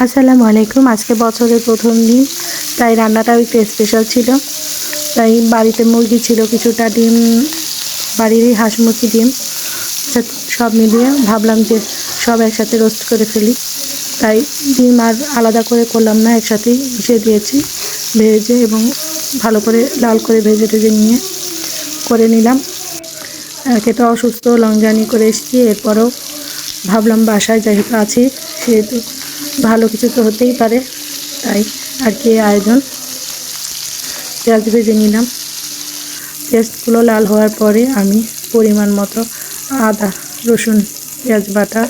আসসালামু আলাইকুম। আজকে বছরের প্রথম দিন, তাই রান্নাটাও একটু স্পেশাল ছিল। তাই বাড়িতে মুরগি ছিল কিছুটা ডিম, বাড়িরই হাঁস মুরগি ডিম। সব- মিলিয়ে ভাবলাম যে সব একসাথে রোস্ট করে ফেলি। তাই ডিম আর আলাদা করে করলাম না, একসাথেই মিশিয়ে দিয়েছি। ভেজে এবং ভালো করে লাল করে ভেজে টেজে নিয়ে করে নিলাম। একে তো অসুস্থ লং জার্নি করে এসেছি। এরপরও ভাবলাম বাসায় যেহেতু আছি, সেহেতু ভালো কিছু তো হতেই পারে, তাই আর কি আয়োজন। পেঁয়াজ ভেজে নিলাম। পেঁয়াজগুলো লাল হওয়ার পরে আমি পরিমাণ মতো আদা, রসুন, পেঁয়াজ বাটা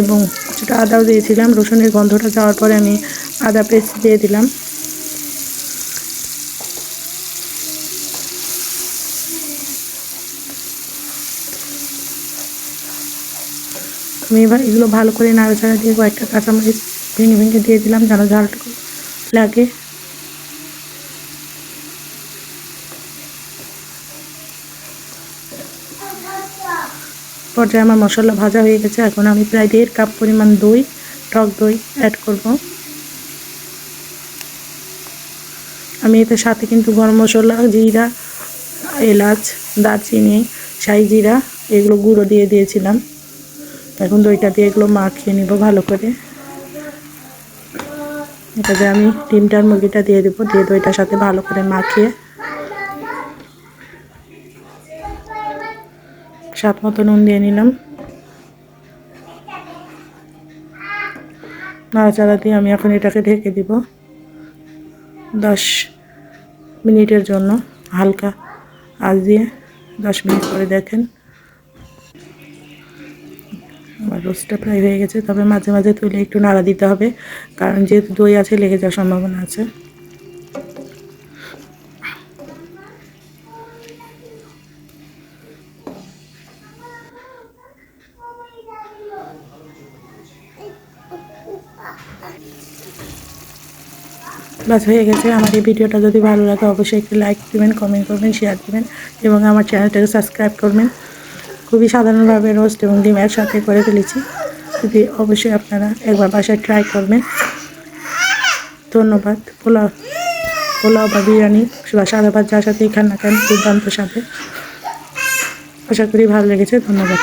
এবং কিছুটা আদাও দিয়েছিলাম। রসুনের গন্ধটা যাওয়ার পরে আমি আদা পেস্ট দিয়ে দিলাম। আমি এবার এগুলো ভালো করে নাড়াচাড়া দিয়ে কয়েকটা কাঁচামরিচ ভেঙে ভেঙে দিয়ে দিলাম যেন ঝালটুকু লাগে। পর্যায়ে আমার মশলা ভাজা হয়ে গেছে। এখন আমি প্রায় দেড় কাপ পরিমাণ দই, টক দই অ্যাড করব। আমি এতে সাথে কিন্তু গরম মশলা, জিরা, এলাচ, দারচিনি সাই জিরা, এগুলো গুঁড়ো দিয়ে দিয়েছিলাম। এখন দইটা দিয়ে এগুলো মাখিয়ে নিব ভালো করে। এটাতে আমি ডিমটার মুরগিটা দিয়ে দেবো, দিয়ে দইটার সাথে ভালো করে মাখিয়ে। স্বাদ মতো নুন দিয়ে নিলাম। নাড়াচাড়া দিয়ে আমি এখন এটাকে ঢেকে দিব দশ মিনিটের জন্য, হালকা আজ দিয়ে দশ মিনিট করে দেখেন। আমার রোস্টটা প্রায় হয়ে গেছে, তবে মাঝে মাঝে তুলে একটু নাড়া দিতে হবে, কারণ যেহেতু দই আছে, লেগে যাওয়ার সম্ভাবনা আছে। বাস, হয়ে গেছে। আমার এই ভিডিওটা যদি ভালো লাগে, অবশ্যই একটি লাইক দিবেন কমেন্ট করবেন শেয়ার দিবেন, এবং আমার চ্যানেলটাকে সাবস্ক্রাইব করবেন। খুবই সাধারণভাবে রোস্ট এবং ডিম একসাথে করে ফেলেছি। যদি অবশ্যই আপনারা একবার বাসায় ট্রাই করবেন। ধন্যবাদ। পোলাও পোলাও বা বিরিয়ানি বা সাদা ভাত যার সাথেই খান না খান দুর্দান্ত সাথে আশা করি ভালো লেগেছে। ধন্যবাদ।